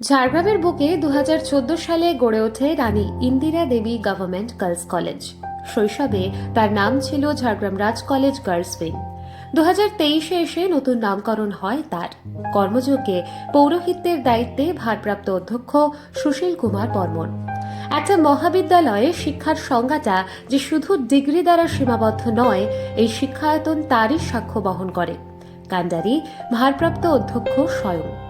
ঝাড়গ্রামের বুকে দুহাজার চোদ্দ সালে গড়ে ওঠে Rani Indira Devi government girls college. শৈশবে তার নাম ছিল Jhargram Raj college girls wing. দু হাজার তেইশে এসে নতুন নামকরণ হয় তার। কর্মযোগ্যে পৌরোহিত্যের দায়িত্বে ভারপ্রাপ্ত অধ্যক্ষ সুশীল কুমার বর্মন। একটা মহাবিদ্যালয়ে শিক্ষার সংজ্ঞাটা যে শুধু ডিগ্রি দ্বারা সীমাবদ্ধ নয়, এই শিক্ষায়তন তারই সাক্ষ্য বহন করে। কান্ডারি, ভারপ্রাপ্ত অধ্যক্ষ স্বয়ং।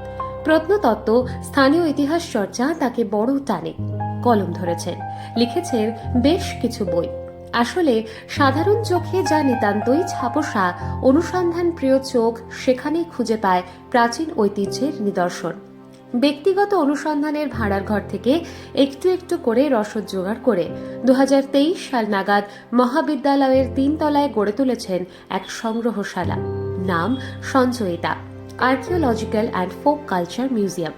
প্রত্নতত্ত্ব, স্থানীয় ইতিহাস চর্চা তাকে বড় টানে, কলম ধরেছেন, লিখেছেন বেশ কিছু বই। আসলে সাধারণ চোখে যা নিতান্তই ছাপোষা, অনুসন্ধান প্রিয় চোখ সেখানেই খুঁজে পায় প্রাচীন ঐতিহ্যের নিদর্শন। ব্যক্তিগত অনুসন্ধানের ভাড়ার ঘর থেকে একটু একটু করে রসদ জোগাড় করে দু হাজার তেইশ সাল নাগাদ মহাবিদ্যালয়ের তিনতলায় গড়ে তুলেছেন এক সংগ্রহশালা, নাম Sanchayita. Archaeological and folk culture museum.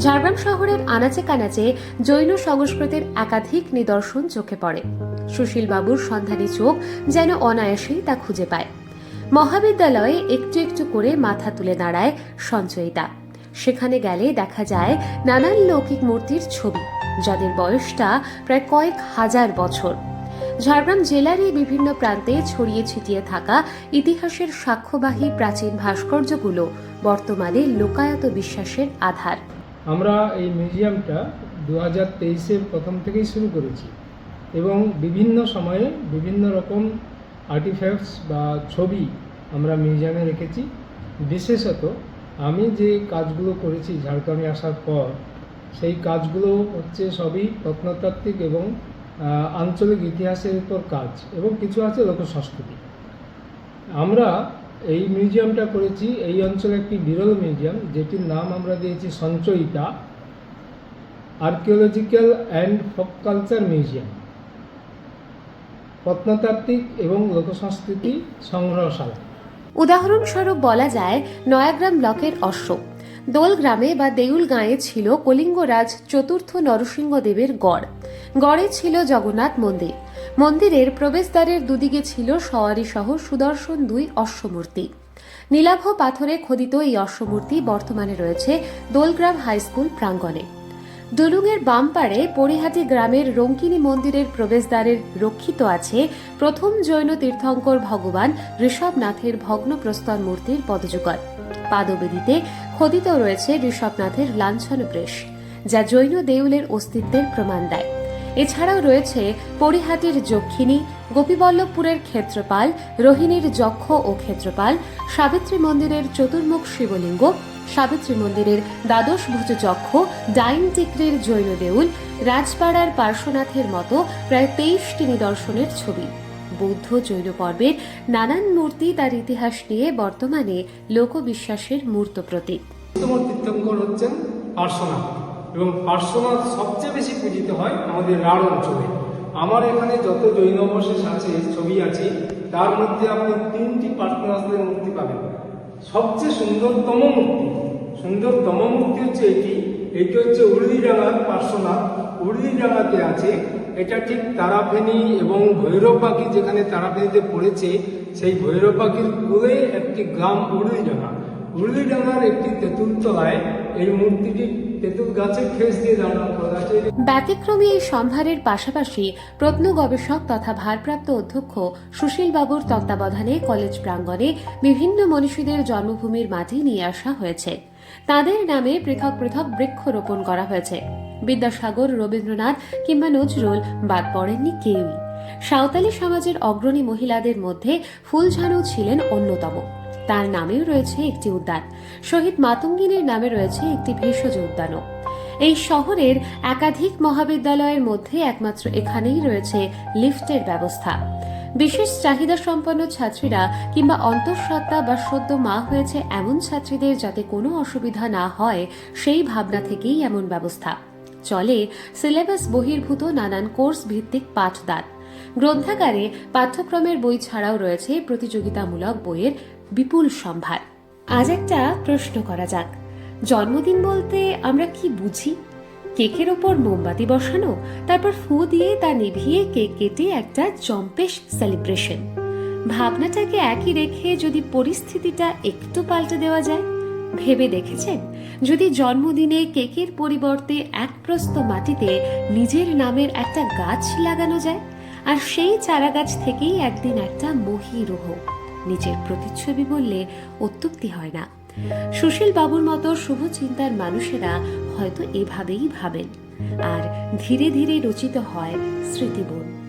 Jhargram শহরের আনাচে কানাচে জৈন সংস্কৃতির একাধিক নিদর্শন চোখে পড়ে। সুশীল বাবুর সন্ধানী চোখ যেন অনায়াসেই তা খুঁজে পায়। মহাবিদ্যালয়ে একটু একটু করে মাথা তুলে দাঁড়ায় সঞ্চয়িতা। সেখানে গেলে দেখা যায় নানান লৌকিক মূর্তির ছবি, যাদের বয়সটা প্রায় কয়েক হাজার বছর। ঝাড়গ্রাম জেলারই বিভিন্ন প্রান্তে ছড়িয়ে ছিটিয়ে থাকা ইতিহাসের সাক্ষ্যবাহী প্রাচীন ভাস্কর্যগুলো বর্তমানে লোকায়ত বিশ্বাসের আধার। আমরা এই মিউজিয়ামটা দু হাজার তেইশের প্রথম থেকেই শুরু করেছি এবং বিভিন্ন সময়ে বিভিন্ন রকম আর্টিফ্যাক্টস বা ছবি আমরা মিউজিয়ামে রেখেছি। বিশেষত আমি যে কাজগুলো করেছি ঝাড়গ্রামে আসার পর, সেই কাজগুলো হচ্ছে সবই প্রত্নতাত্ত্বিক এবং আঞ্চলিক ইতিহাসের উপর কাজ এবং কিছু আছে লোকসংস্কৃতি। আমরা এই মিউজিয়ামটা করেছি, এই অঞ্চলে একটি বিরল মিউজিয়াম, যেটির নাম আমরা দিয়েছি Sanchayita archaeological and folk culture museum. প্রত্নতাত্ত্বিক এবং লোকসংস্কৃতি সংগ্রহশালা। উদাহরণস্বরূপ বলা যায়, নয়াগ্রাম ব্লকের অশ্ব দোল গ্রামে বা দেউল গাঁয়ে ছিল কলিঙ্গরাজ চতুর্থ নরসিংহদেবের গড়। গড়ে ছিল জগন্নাথ মন্দির। মন্দিরের প্রবেশদ্বারের দুদিকে ছিল সওয়ারি সহ সুদর্শন দুই অশ্বমূর্তি। নীলাভ পাথরে খোদিত এই অশ্বমূর্তি বর্তমানে রয়েছে দোলগ্রাম হাই স্কুল প্রাঙ্গণে। ডুলুংয়ের বাম পাড়ে পরিহাটি গ্রামের রঙ্কিনী মন্দিরের প্রবেশদ্বারের রক্ষিত আছে প্রথম জৈন তীর্থঙ্কর ভগবান ঋষভনাথের ভগ্ন প্রস্তর মূর্তির পদযুগল। পাদবেদিতে খোদিত রয়েছে ঋষভনাথের লাঞ্ছন যা জৈন দেউলের অস্তিত্বের প্রমাণ দেয়। এছাড়াও রয়েছে পরিহাটির যক্ষিণী, গোপীবল্লভপুরের ক্ষেত্রপাল, রোহিণীর যক্ষ ও ক্ষেত্রপাল, সাবিত্রী মন্দিরের চতুর্মুখ শিবলিঙ্গ, সাবিত্রী মন্দিরের দ্বাদশ ভুজ যক্ষ, ডাইন টিকরির জৈন দেউল, রাজপাড়ার পার্শ্বনাথের মতো প্রায় তেইশটি নিদর্শনের ছবি। বৌদ্ধ জৈন পর্বের নানান মূর্তি তার ইতিহাস নিয়ে বর্তমানে লোকবিশ্বাসের মূর্ত প্রতীক। হচ্ছেন পার্শ্বনাথ। এবং পার্শ্বনাথ সবচেয়ে বেশি পূজিত হয় আমাদের রাঢ় অঞ্চলে। আমার এখানে যত জৈন অবশেষ আছে ছবি আছে, তার মধ্যে আপনি তিনটি পার্শ্বনাথের মূর্তি পাবেন। সবচেয়ে সুন্দরতম মূর্তি সুন্দরতম মূর্তি হচ্ছে এটি। এটি হচ্ছে উর্দিডাঙ্গার পার্শ্বনাথ। উর্দিডাঙ্গাতে আছে, এটা ঠিক তারাফেনী এবং ভৈরব পাখি যেখানে তারাফেনীতে পড়েছে, সেই ভৈরব পাখির কুলে একটি গ্রাম উর্দিডাঙ্গা উর্লিডাঙ্গার একটি তেঁতুল তলায় এই মূর্তিটি ব্যতিক্রমী এই সম্ভারের পাশাপাশি প্রত্ন গবেষক তথা ভারপ্রাপ্ত অধ্যক্ষ সুশীল বাবুর তত্ত্বাবধানে কলেজ প্রাঙ্গণে বিভিন্ন মনীষীদের জন্মভূমির মাটি নিয়ে আসা হয়েছে। তাদের নামে পৃথক পৃথক বৃক্ষরোপণ করা হয়েছে। বিদ্যাসাগর, রবীন্দ্রনাথ কিংবা নজরুল বাদ পড়েননি কেউই। সাঁওতালি সমাজের অগ্রণী মহিলাদের মধ্যে ফুলঝানু ছিলেন অন্যতম। তার নামেও রয়েছে একটি উদ্যান। শহীদ মাতঙ্গিনীর নামে রয়েছে একটি ভেষজ উদ্যানও। এই শহরের একাধিক মহাবিদ্যালয়ের মধ্যে একমাত্র এখানেই রয়েছে লিফটের ব্যবস্থা। বিশেষ চাহিদা সম্পন্ন ছাত্রীরা কিংবা অন্তঃসত্ত্বা বা সদ্য মা হয়েছে এমন ছাত্রীদের যাতে কোনো অসুবিধা না হয়, সেই ভাবনা থেকেই এমন ব্যবস্থা। চলে সিলেবাস বহির্ভূত নানান কোর্স ভিত্তিক পাঠদান। গ্রন্থাগারে পাঠ্যক্রমের বই ছাড়াও রয়েছে প্রতিযোগিতামূলক বইয়ের বিপুল সম্ভার। আজ একটা প্রশ্ন করা যাক। জন্মদিন বলতে আমরা কি বুঝি? কেকের ওপর মোমবাতি বসানো, তারপর ফু দিয়ে তা নিভিয়ে কেক কেটে একটা জম্পেশ সেলিব্রেশন। ভাবনাটাকে একই রেখে যদি পরিস্থিতিটা একটু পাল্টে দেওয়া যায়? ভেবে দেখেছেন? যদি জন্মদিনে কেকের পরিবর্তে এক প্রস্ত মাটিতে নিজের নামের একটা গাছ লাগানো যায়? আর সেই চারা গাছ থেকেই একদিন একটা মহিরুহ নিজের প্রতিচ্ছবি বললে অত্যুক্তি হয় না। সুশীল বাবুর মতো শুভ চিন্তার মানুষেরা হয়তো এভাবেই ভাবেন। আর ধীরে ধীরে রচিত হয় স্মৃতিবন।